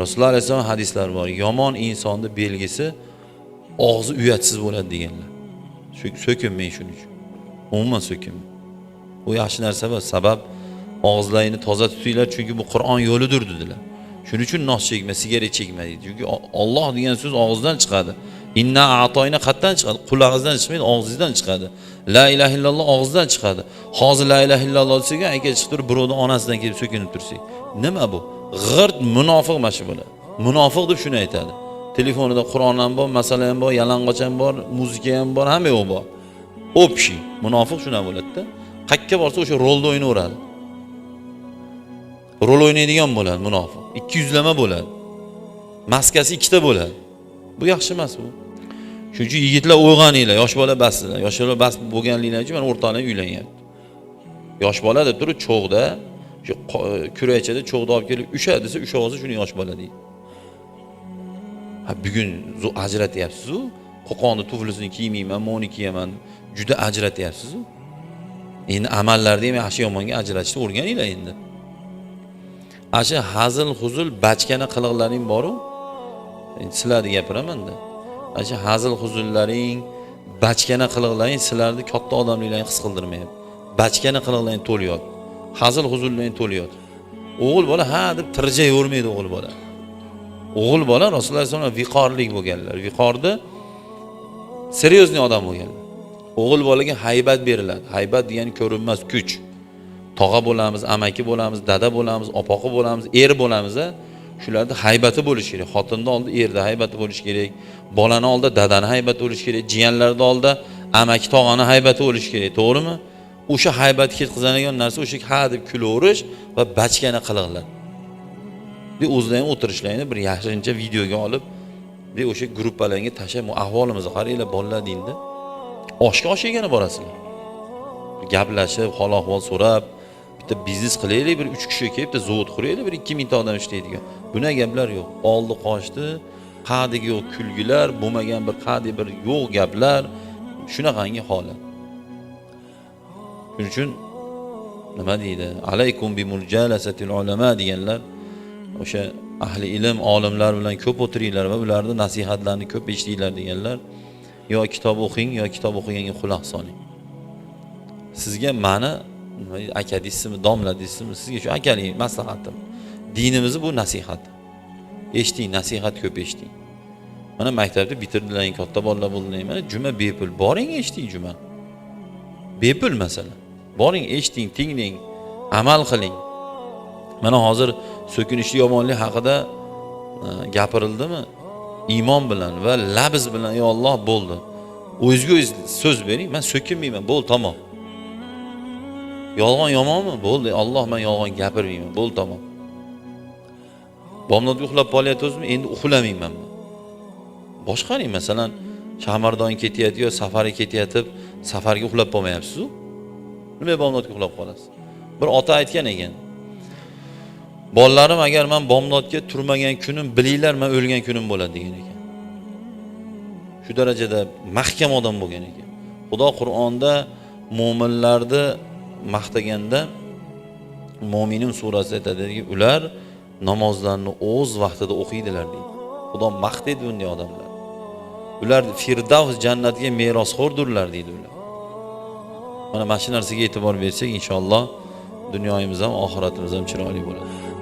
rasululloh alayhissalom hadislari bor. Yomon insonni belgisi og'zi uyatsiz bo'ladi deganlar. So'kinmang shuning uchun. Umuman so'kinmang bu yaxshi narsa emas sabab og'izlaringni toza tutinglar chunki bu qur'on yo'lidir dedilar. Shuning uchun nos chekma sigaret chekma deydi. Chunki olloh degan so'z og'izdan chiqadi. Inna atoyna qayerdan chiqadi. Qulog'ingizdan chiqmaydi og'zingizdan chiqadi. La ilaha illalloh og'izdan chiqadi. Hozir la ilaha illalloh desak aka chiqib turib birovni onasidan kelib so'kinib tursak nima bu? G'irt munofiq mana shu bo'ladi munofiq deb shuni aytadi. Telefonida qur'on ham bor masala ham bor yalang'och ham bor muzika ham bor hamma yo'q bor. Общий munofiq shunaqa bo'ladida. Qayerga borsa o'sha rolni o'ynaveradi. Rol o'ynaydigan bo'ladi munofiq. Ikki yuzlama bo'ladi. Maskasi ikkita bo'ladi. Bu yaxshi emas bu. Shuning uchun yigitlar uyg'oninglar. Yosh bola bassizlar yosh bola bas bo'lganliklari uchun mana o'rtoqlar uylanyapti yosh bola deb turib cho'g'da kuraychada cho'g'da olib kelib usha desa usha olsa shuni yosh bola deydi ha bugun zo- ajratyapsizu qo'qonni tuflisini kiymayman moni kiyaman. Juda ajratyapsizu endi amallarda ham yaxshi yomonga ajratishni o'rganinglar endi. Ana shu hazil huzul bachkana qiliqlaring boru. Endi sizlarni gapiramanda ana shu hazil huzullaring bachkana qiliqlaring sizlarni katta odamliklaring his qildirmayapti. Bachkana qiliqlaring to'lyapti hazil huzullaring to'lyapti o'g'il bola ha deb tirjayvermaydi o'g'il bola. O'g'il bola rasululloh alayhi vasallam viqorlik bo'lganlar. Viqorni серьезный odam bo'lganlar o'g'il bolaga haybat beriladi. Haybat degani ko'rinmas kuch. Tog'a bo'lamiz amaki bo'lamiz dada bo'lamiz opoqi bo'lamiz er bo'lamiz shularni haybati bo'lishi kerak. Xotinni oldida erni haybati bo'lishi kerak. Bolani oldida dadani haybati bo'lishi kerak. Jiyanlarni oldida amaki tog'ani haybati bo'lishi kerak. To'g'rimi? O'sha haybatni ketqizadigan narsa o'sha ha deb kulaverish va bachkana qiliqlar o'zida ham o'tirishlarni bir yashirincha videoga olib bir o'sha gruppalarga tashlab ahvolimizni qaranglar bolalar deydi oshga osh yegani borasizlar. Gaplashib hol ahvol so'rab bitta biznes qilaylik bir uch kishi kelib bitta zavod quraylik bir ikki mingta odam ishlaydigan. Bunaqa gaplar yo'q. Oldi qochdi qadigi yo'q kulgilar bo'lmagan bir qadi bir yo'q gaplar shunaqangi holat. Shuning uchun nima deydi? Alaykum bi muljalasatil ulama deganlar o'sha ahli ilm olimlar bilan ko'p o'tiringlar va ularni nasihatlarini ko'p eshitinglar deganlar yo kitob o'qing yo kitob o'qiganga quloq soling. Sizga mani nima deydi, aka deysizmi domla deysizmi sizga shu akalik maslahatim. Dinimizni bu nasihat. Eshiting nasihat ko'p eshiting mana maktabni bitirdilaring katta bolalar bo'ldilaring mana juma bepul. Boring eshiting juma. Bepul masalan boring eshiting tinglang amal qiling. Mana hozir so'kinishli yomonlik haqida e, gapirildimi? Iymon bilan va labz bilan ey Alloh bo'ldi. O'zizga o'ziz so'z bering man so'kinmayman. Bo'ldi tamom. Yolg'on yomonmi? Bo'ldi Alloh man yolg'on gapirmayman. Bo'ldi tamom. Bomdodga uxlab qolyapsizmi? Endi uxlamayman. Man boshqaring masalan shahmardon ketyapti yo safarga ketyatib safarga uxlab qolmayapsizu? Nima bomdodga uxlab qolasiz? Bir ota aytgan ekan bolalarim agar man bomdodga turmagan kunim bilinglar man o'lgan kunim bo'ladi degan ekan. Shu darajada mahkam odam bo'lgan ekan. Xudo qur'onda mo'minlarni maqtaganda mo'minim surasida aytadiki ular namozlarni o'z vaqtida o'qiydilar deydi. Xudo maqtaydi bunday odamlar. Ular firdavs jannatiga merosxo'rdurlar deydi ular. Mana mana shu narsaga e'tibor bersak inshaalloh dunyoyimiz ham oxiratimiz ham chiroyli bo'ladi.